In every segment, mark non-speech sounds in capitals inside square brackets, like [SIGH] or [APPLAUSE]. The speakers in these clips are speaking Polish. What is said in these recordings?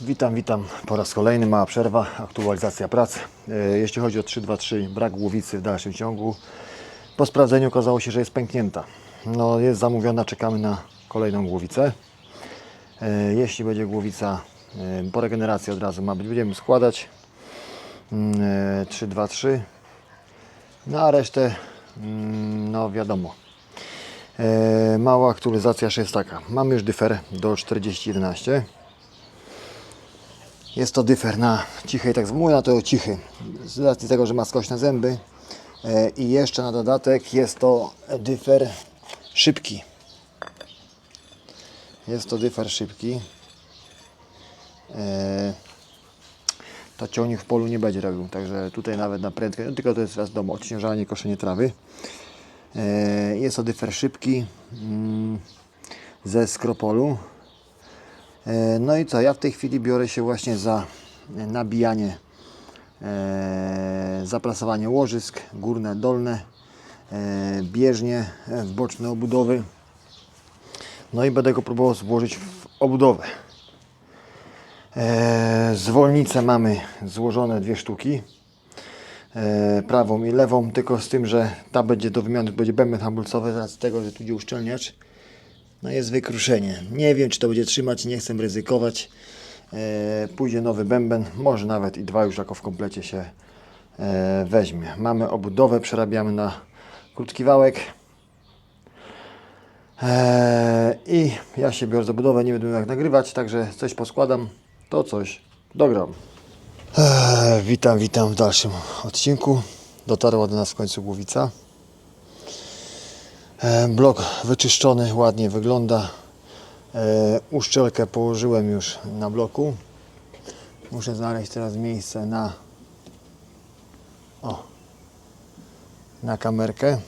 Witam, witam po raz kolejny. Mała przerwa, aktualizacja prac. E, Jeśli chodzi o 323, brak głowicy w dalszym ciągu. Po sprawdzeniu okazało się, że jest pęknięta. No, jest zamówiona, czekamy na kolejną głowicę. E, Jeśli będzie głowica e, po regeneracji od razu ma być, będziemy składać Mm, e, 323. No a resztę, mm, no wiadomo. Mała aktualizacja jeszcze jest taka. Mamy już dyfer do 4011. Jest to dyfer na cichej, tak mówię na to cichy, z racji tego, że ma skośne zęby. E, I jeszcze na dodatek jest to dyfer szybki. Jest to dyfer szybki. E, To ciągnik w polu nie będzie robił, także tutaj nawet na prędkę, no tylko to jest wiadomo, odciążanie, koszenie trawy. E, Jest to dyfer szybki mm, ze skropolu. E, No i co, ja w tej chwili biorę się właśnie za nabijanie, e, zaprasowanie łożysk, górne, dolne, e, bieżnie e, w boczne obudowy. No i będę go próbował złożyć w obudowę. E, zwolnice mamy złożone dwie sztuki, e, prawą i lewą, tylko z tym, że ta będzie do wymiany, będzie bęben hamulcowy, z tego, że tu idzie uszczelniacz. No jest wykruszenie. Nie wiem, czy to będzie trzymać, nie chcę ryzykować. E, pójdzie nowy bęben, może nawet i dwa już jako w komplecie się e, weźmie. Mamy obudowę, przerabiamy na krótki wałek. E, I ja się biorę za budowę, nie będę jak nagrywać, także coś poskładam, to coś dogram. Witam, witam w dalszym odcinku. Dotarła do nas w końcu głowica. E, Blok wyczyszczony, ładnie wygląda. E, Uszczelkę położyłem już na bloku. Muszę znaleźć teraz miejsce na o, na kamerkę.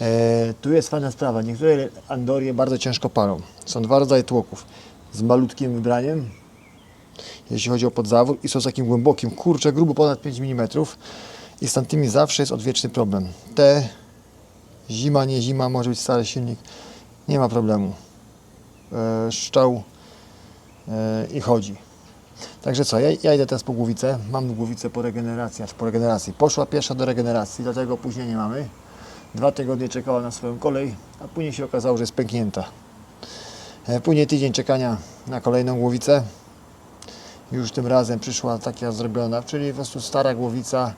E, tu jest fajna sprawa. Niektóre andorie bardzo ciężko palą. Są dwa rodzaje tłoków. Z malutkim wybraniem, jeśli chodzi o podzawór, i są z takim głębokim, kurczę, grubo ponad 5 mm. I z tamtymi zawsze jest odwieczny problem. Te Zima, nie zima, może być stary silnik, nie ma problemu. E, szczał e, i chodzi. Także co, ja, ja idę teraz po głowicę, mam głowicę po regeneracji, aż po regeneracji. Poszła pierwsza do regeneracji, dlatego opóźnienia mamy. Dwa tygodnie czekała na swoją kolej, a później się okazało, że jest pęknięta. E, później tydzień czekania na kolejną głowicę. Już tym razem przyszła taka zrobiona, czyli po prostu stara głowica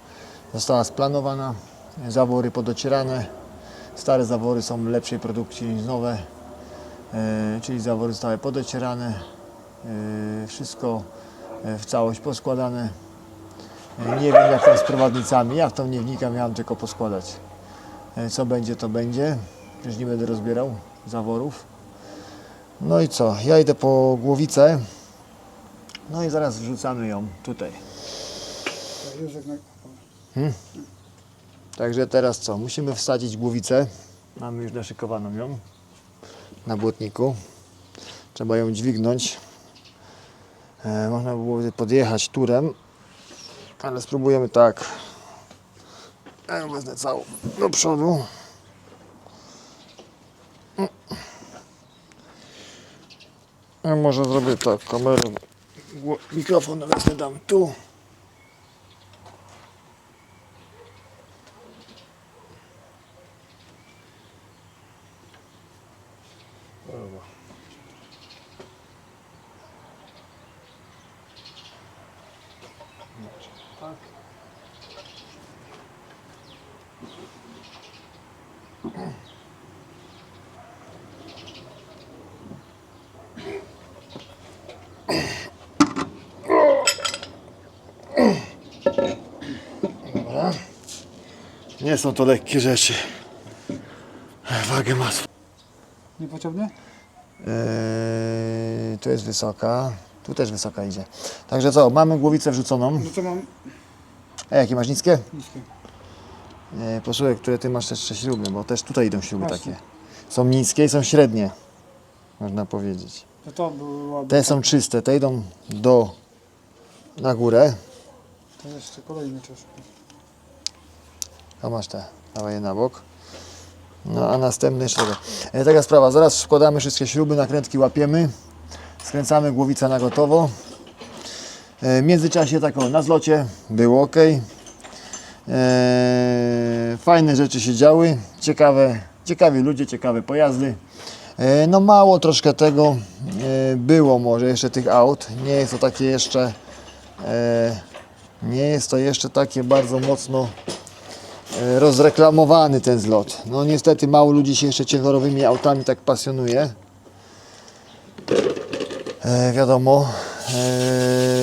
została splanowana, zawory podocierane, Stare zawory są lepszej produkcji niż nowe, e, czyli zawory zostały podocierane, e, wszystko e, w całość poskładane. Nie wiem jak tam z prowadnicami, ja w to nie wnikam, miałem tylko poskładać. Co będzie, to będzie. Przecież nie będę rozbierał zaworów. No i co, ja idę po głowicę. No i zaraz wrzucamy ją tutaj. Na... Także teraz co? Musimy wsadzić głowicę. Mamy już naszykowaną ją na błotniku. Trzeba ją dźwignąć. E, można by było podjechać turem, ale spróbujemy tak. Ja ją wezmę całą do przodu. Ja może zrobię tak, kamerę, mikrofon wezmę dam tu. Tak. Dobra. Nie są to lekkie rzeczy. Wagę ma. Niepotrzebnie? Eee, tu jest wysoka. Tu też wysoka idzie. Także co, mamy głowicę wrzuconą. No to mam A jakie masz niskie? niskie. E, posłuchaj, które ty masz jeszcze śruby, bo też tutaj idą śruby Właśnie. takie. Są niskie i są średnie. Można powiedzieć. To to. Te są czyste, te idą do na górę. To jeszcze kolejny czas. A masz te, dawaj je na bok. No a następny jeszcze. E, taka sprawa, zaraz wkładamy wszystkie śruby, nakrętki łapiemy. Skręcamy głowicę na gotowo. E, W międzyczasie tak o, na zlocie było ok. Fajne rzeczy się działy, ciekawe, ciekawi ludzie, ciekawe pojazdy. E, No mało troszkę tego e, było może jeszcze tych aut. Nie jest to takie jeszcze nie jest to jeszcze takie bardzo mocno rozreklamowany ten zlot. No niestety mało ludzi się jeszcze ciężarowymi autami tak pasjonuje. Wiadomo,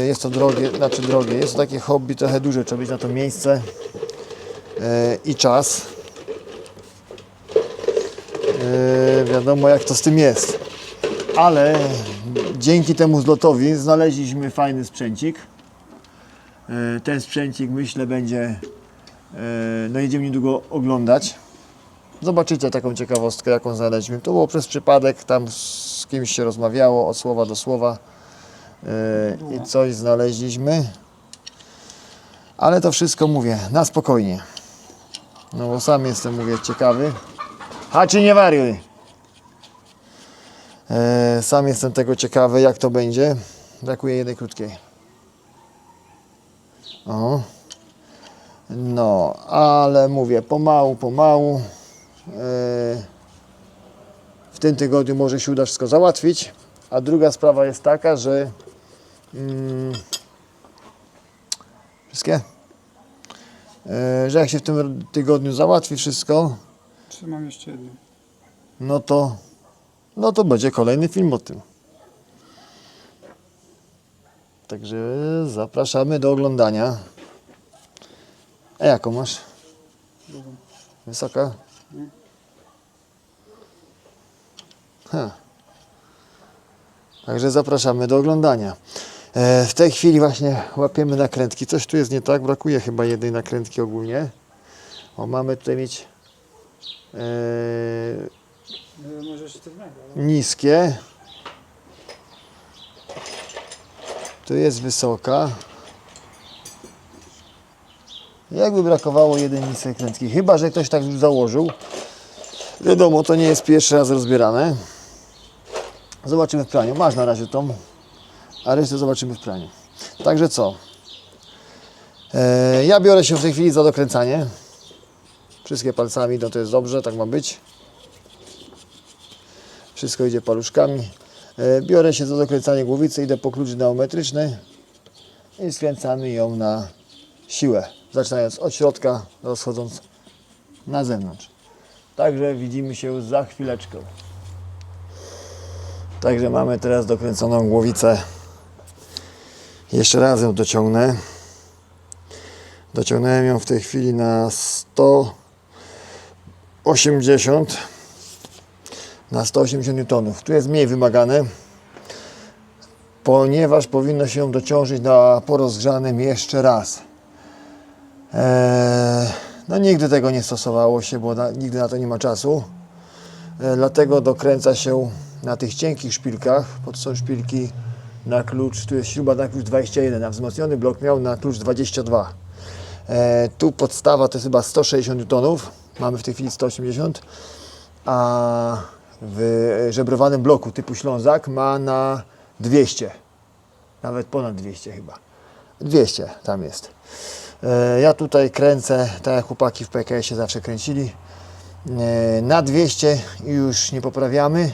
jest to drogie, znaczy drogie, jest to takie hobby trochę duże, trzeba mieć na to miejsce e, i czas. E, wiadomo jak to z tym jest. Ale dzięki temu zlotowi znaleźliśmy fajny sprzęcik. Ten sprzęcik myślę będzie, no jedziemy niedługo oglądać. Zobaczycie taką ciekawostkę, jaką znaleźliśmy. To było przez przypadek, tam z kimś się rozmawiało od słowa do słowa i coś znaleźliśmy. Ale to wszystko mówię na spokojnie. No bo sam jestem, mówię, ciekawy. Haczy nie wariuj! E, sam jestem tego ciekawy, jak to będzie. Brakuje jednej krótkiej. O. No, ale mówię, pomału, pomału. E, w tym tygodniu może się uda wszystko załatwić. A druga sprawa jest taka, że mm, wszystkie? E, że jak się w tym tygodniu załatwi wszystko, Trzymam jeszcze jedną. no to, no to będzie kolejny film o tym. Także zapraszamy do oglądania. A jaką masz? Drugą. Wysoka? Ha. Także zapraszamy do oglądania. E, w tej chwili właśnie łapiemy nakrętki. Coś tu jest nie tak, brakuje chyba jednej nakrętki ogólnie. O, mamy tutaj mieć e, niskie. Tu jest wysoka. Jakby brakowało jeden niskiej krętki. Chyba, że ktoś tak już założył. Wiadomo, to nie jest pierwszy raz rozbierane. Zobaczymy w praniu. Masz na razie tą, a resztę zobaczymy w praniu. Także co? E, ja biorę się w tej chwili za dokręcanie. Wszystkie palcami, no to jest dobrze, tak ma być. Wszystko idzie paluszkami. E, Biorę się za dokręcanie głowicy, idę po klucz geometryczny i skręcamy ją na siłę. Zaczynając od środka, rozchodząc na zewnątrz. Także widzimy się za chwileczkę. Także mamy teraz dokręconą głowicę. Jeszcze raz ją dociągnę. Dociągnąłem ją w tej chwili na 180 na 180 Newtonów. Tu jest mniej wymagane, ponieważ powinno się ją dociążyć na porozgrzanym jeszcze raz. Eee, no nigdy tego nie stosowało się, bo na, nigdy na to nie ma czasu. E, dlatego dokręca się na tych cienkich szpilkach, bo to są szpilki na klucz, tu jest śruba na klucz 21, a wzmocniony blok miał na klucz 22. E, tu podstawa to jest chyba 160 Newtonów, mamy w tej chwili 180, a w żebrowanym bloku typu Ślązak ma na 200, nawet ponad 200 chyba. 200 tam jest. E, Ja tutaj kręcę, tak jak chłopaki w PKS-ie zawsze kręcili, e, na 200 i już nie poprawiamy.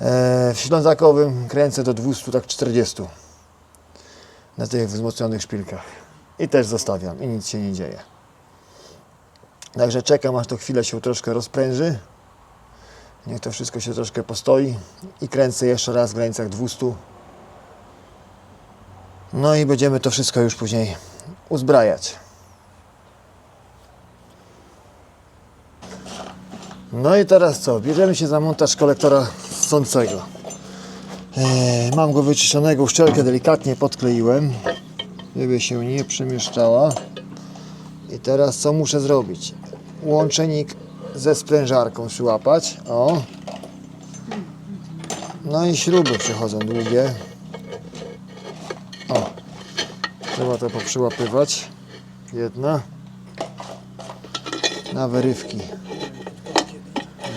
E, W Ślązakowym kręcę do 200, tak 40 na tych wzmocnionych szpilkach. I też zostawiam i nic się nie dzieje. Także czekam aż to chwilę się troszkę rozpręży. Niech to wszystko się troszkę postoi i kręcę jeszcze raz w granicach 200. No i będziemy to wszystko już później uzbrajać. No i teraz co? Bierzemy się za montaż kolektora sącego. Eee, mam go wyczyszczonego, uszczelkę delikatnie podkleiłem, żeby się nie przemieszczała. I teraz co muszę zrobić? Łączenik ze sprężarką przyłapać. O. No i śruby przychodzą długie. O. Trzeba to poprzyłapywać. Jedna. Na wyrywki.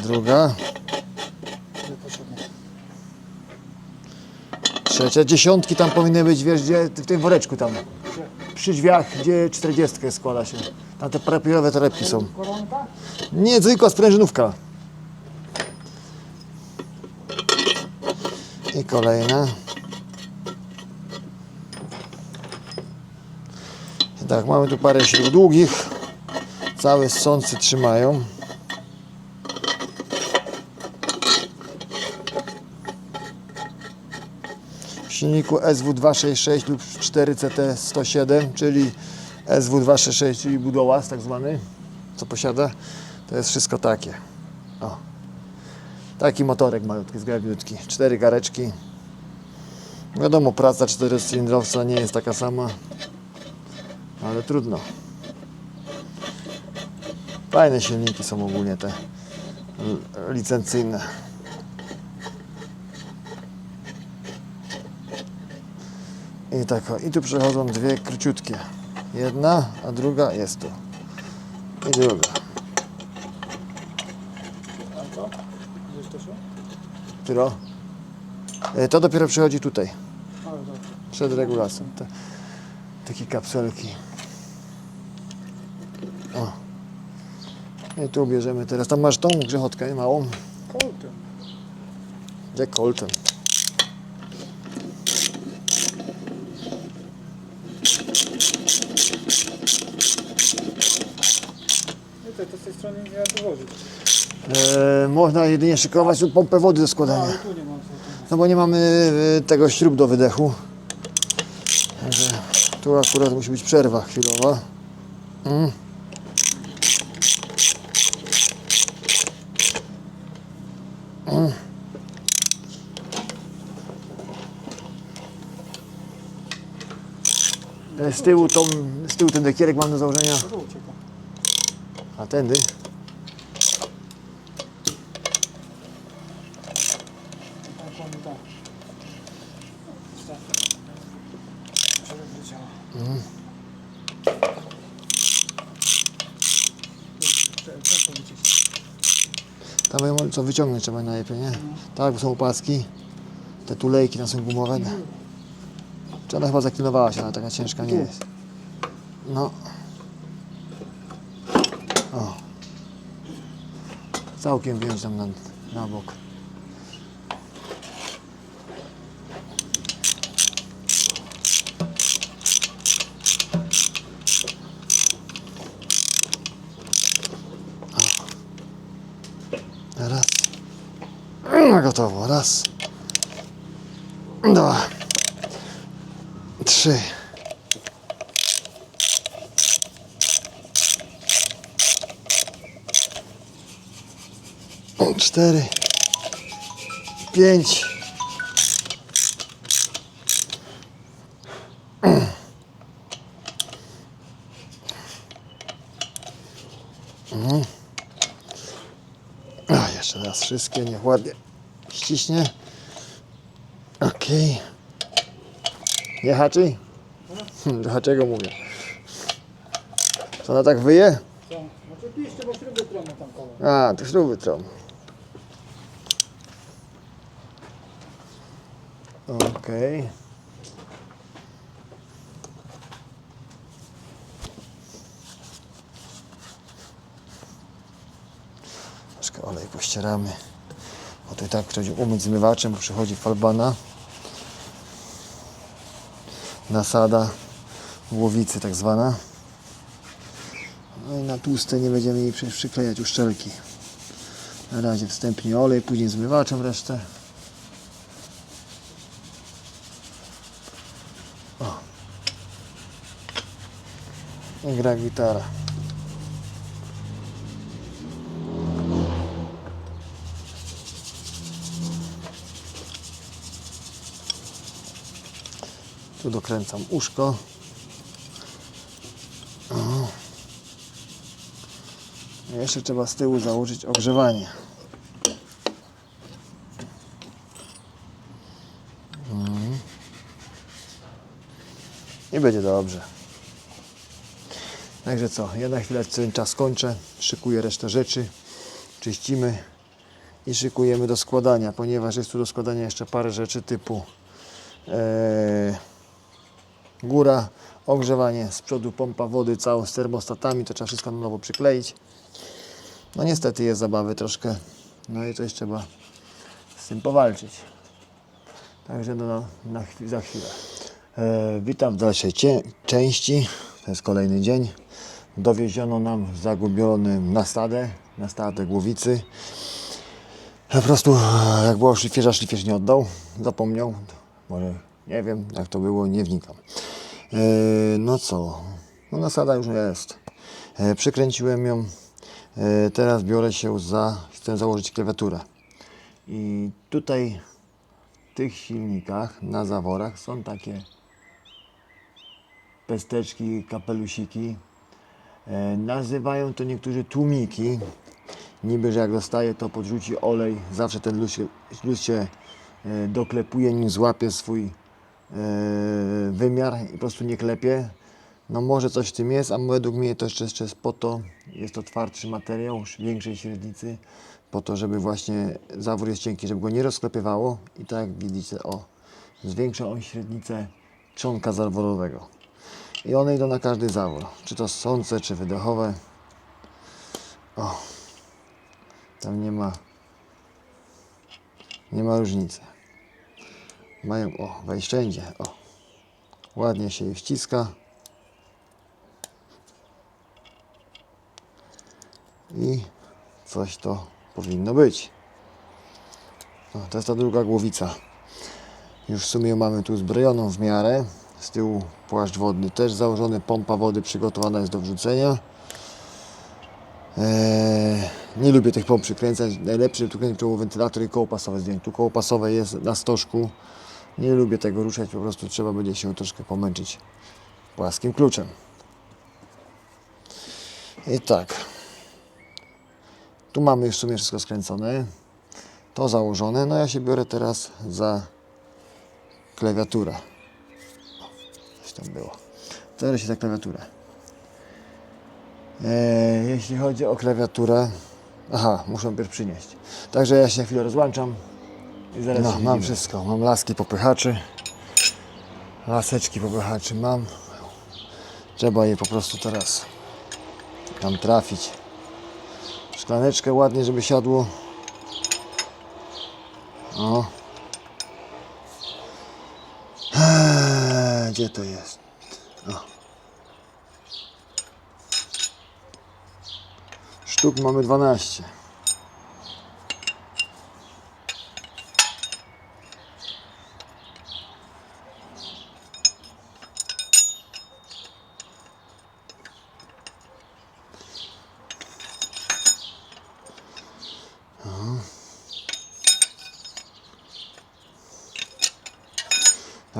Druga. Dziesiątki tam powinny być, wiesz gdzie? W tym woreczku tam. Przy drzwiach, gdzie czterdziestkę składa się. Tam te papierowe torebki są. Nie, zwykła sprężynówka. I kolejna. Tak, mamy tu parę śrub długich. Całe sący trzymają. Silniku SW266 lub 4CT107, czyli SW266, czyli budołaz tak zwany co posiada, to jest wszystko takie. O. Taki motorek malutki, zgrabiutki. Cztery gareczki. Wiadomo, praca czterocylindrowca nie jest taka sama, ale trudno. Fajne silniki są ogólnie te licencyjne. I tak, o, i tu przechodzą dwie króciutkie. Jedna, a druga jest tu. I druga. A to? Gdzieś to się? E, To dopiero przychodzi tutaj, przed regulacją. Te, takie kapselki. O. I tu bierzemy teraz. Tam masz tą grzechotkę małą. Colton. Gdzie Colton? I E, można jedynie szykować lub pompę wody do składania. ale tu nie mam co tu. No bo nie mamy e, tego śrub do wydechu. Także tu akurat musi być przerwa chwilowa. Mm. Mm. E, Z tyłu, tą, z tyłu ten dekierek mam do założenia, Tu ucieka. a tędy. Tam pani tak. Tak. Żeby wleciała. Wyciąć? Tam ją co wyciągnąć trzeba najlepiej, nie? Tak, bo są opaski. Te tulejki tam są gumowe. Czy ona chyba zaklinowała się, ale taka ciężka nie jest. No. O. Całkiem wziąć tam na, na bok. Gotowo. Raz. Dwa. Trzy. Cztery. Pięć. Mhm. A, jeszcze raz wszystkie, niech ładnie ściśnie. Okej. Nie haczy? Hmm, [LAUGHS] Dlaczego mówię? Co ona tak wyje? A, to śruby trą. Okej. Troszkę olej pościeramy. I tak chodzi umyć zmywaczem, bo przychodzi falbana. Nasada głowicy tak zwana. No i na tłuste nie będziemy jej przy- przyklejać uszczelki. Na razie wstępnie olej, później zmywaczem resztę. O. I gra gitara. Tu dokręcam uszko. Jeszcze trzeba z tyłu założyć ogrzewanie. Mhm. I będzie dobrze. Także co, ja na chwilę ten czas kończę, szykuję resztę rzeczy, czyścimy i szykujemy do składania, ponieważ jest tu do składania jeszcze parę rzeczy typu Eee, góra, ogrzewanie, z przodu pompa wody całą z termostatami, to trzeba wszystko na nowo przykleić. No niestety jest zabawy troszkę, no i coś trzeba z tym powalczyć. Także no, na chwi- za chwilę. E, witam w dalszej części, to jest kolejny dzień. Dowieziono nam zagubiony na stadę, na stadę głowicy. Po prostu e, jak było szlifierza, szlifierz nie oddał, zapomniał. Może nie wiem jak to było, nie wnikam. E, no co, no nasada już jest. E, przykręciłem ją. E, teraz biorę się za, chcę założyć klawiaturę. I tutaj w tych silnikach na zaworach są takie pesteczki, kapelusiki. Nazywają to niektórzy tłumiki. Niby, że jak dostaje, to podrzuci olej. Zawsze ten luz się, luz się doklepuje, nim złapie swój wymiar i po prostu nie klepie. No może coś w tym jest, a według mnie to jeszcze, jeszcze jest po to, jest to twardszy materiał, większej średnicy, po to, żeby właśnie zawór jest cienki, żeby go nie rozklepywało i tak jak widzicie, o, zwiększa on średnicę czonka zaworowego. I one idą na każdy zawór, czy to sące, czy wydechowe. O, tam nie ma, nie ma różnicy. Mają, o, wejszczędzie, o, ładnie się je ściska. I coś to powinno być. No, to jest ta druga głowica. Już w sumie mamy tu zbrojoną w miarę. Z tyłu płaszcz wodny też założony, pompa wody przygotowana jest do wrzucenia. Eee, nie lubię tych pomp przykręcać. Najlepszy tu kręcił wentylator i koło pasowe zdjąć. Tu koło pasowe jest na stożku. Nie lubię tego ruszać, po prostu trzeba będzie się troszkę pomęczyć płaskim kluczem. I tak. Tu mamy już w sumie wszystko skręcone. To założone. No ja się biorę teraz za klawiaturę. Coś tam było. Biorę się za klawiaturę. E, jeśli chodzi o klawiaturę. Aha, muszę pierw przynieść. Także ja się na chwilę rozłączam. I zaraz No, się mam widzimy. wszystko. Mam laski popychaczy. Laseczki popychaczy mam. Trzeba je po prostu teraz tam trafić. Szklaneczkę ładnie, żeby siadło. O. Eee, Gdzie to jest? O. Sztuk mamy 12.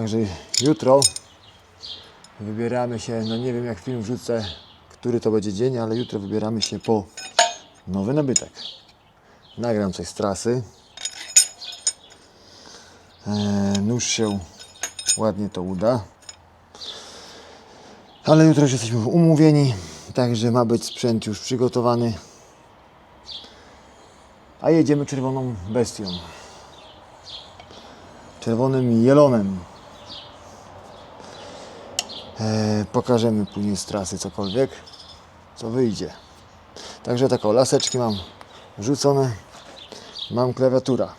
Także jutro wybieramy się, no nie wiem jak film wrzucę, który to będzie dzień, ale jutro wybieramy się po nowy nabytek. Nagram coś z trasy. Eee, nóż się ładnie to uda. Ale jutro już jesteśmy umówieni, także ma być sprzęt już przygotowany. A jedziemy czerwoną bestią. Czerwonym jelonem. E, pokażemy później z trasy cokolwiek, co wyjdzie. Także taką laseczki mam wrzucone. Mam klawiatura.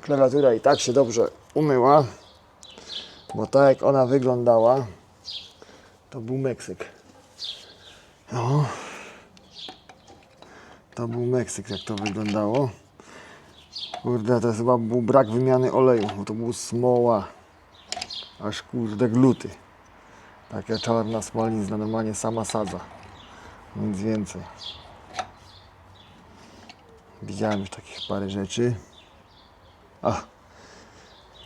Klawiatura i tak się dobrze umyła, bo tak jak ona wyglądała, to był Meksyk. O. To był Meksyk, jak to wyglądało. Kurde, to chyba był brak wymiany oleju, bo to był smoła. Aż kurde gluty. Taka czarna smolizna, normalnie sama sadza. Nic więcej. Widziałem już takich parę rzeczy. A,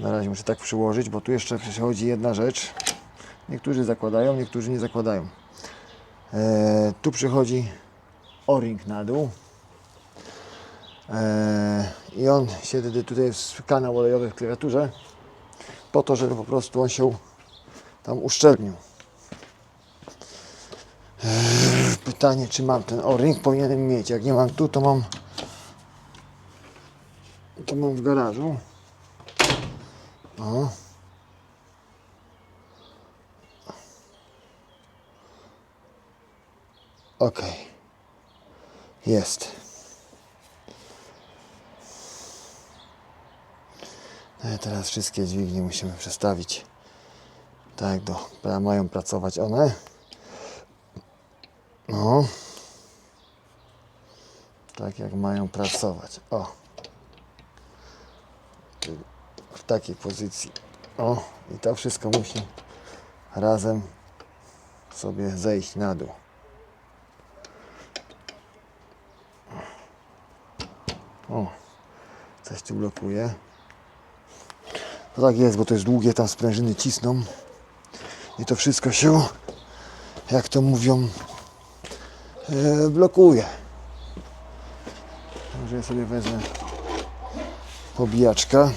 na razie muszę tak przyłożyć, bo tu jeszcze przychodzi jedna rzecz. Niektórzy zakładają, niektórzy nie zakładają. E, tu przychodzi o-ring na dół. E, I on się wtedy tutaj jest kanał olejowy w klawiaturze po to, żeby po prostu on się tam uszczelnił. Eee, pytanie, czy mam ten o-ring? Powinienem mieć. Jak nie mam tu, to mam to mam w garażu. O. Ok. Jest. No teraz wszystkie dźwignie musimy przestawić tak, do, mają pracować one. No. Tak jak mają pracować. O. W takiej pozycji. O. I to wszystko musi razem sobie zejść na dół. O. Coś tu blokuje. No tak jest, bo to jest długie, tam sprężyny cisną. I to wszystko się, jak to mówią, blokuje. Może ja sobie wezmę pobijaczka.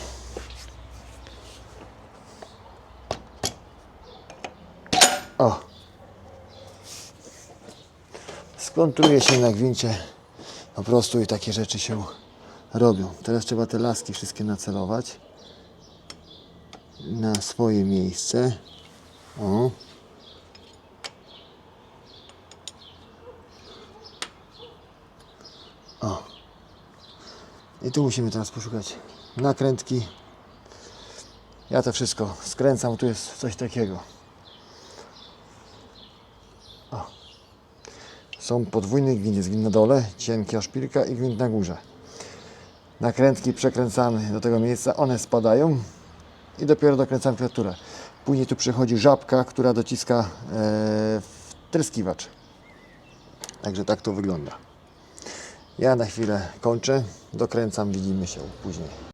O. Skontruje się na gwincie po prostu i takie rzeczy się robią. Teraz trzeba te laski wszystkie nacelować na swoje miejsce. O. I tu musimy teraz poszukać nakrętki. Ja to wszystko skręcam, tu jest coś takiego. O. Są podwójne gwint, jest gwint na dole, cienka szpilka i gwint na górze. Nakrętki przekręcamy do tego miejsca, one spadają i dopiero dokręcam klawiaturę. Później tu przychodzi żabka, która dociska e, wtryskiwacz. Także tak to wygląda. Ja na chwilę kończę, dokręcam, widzimy się później.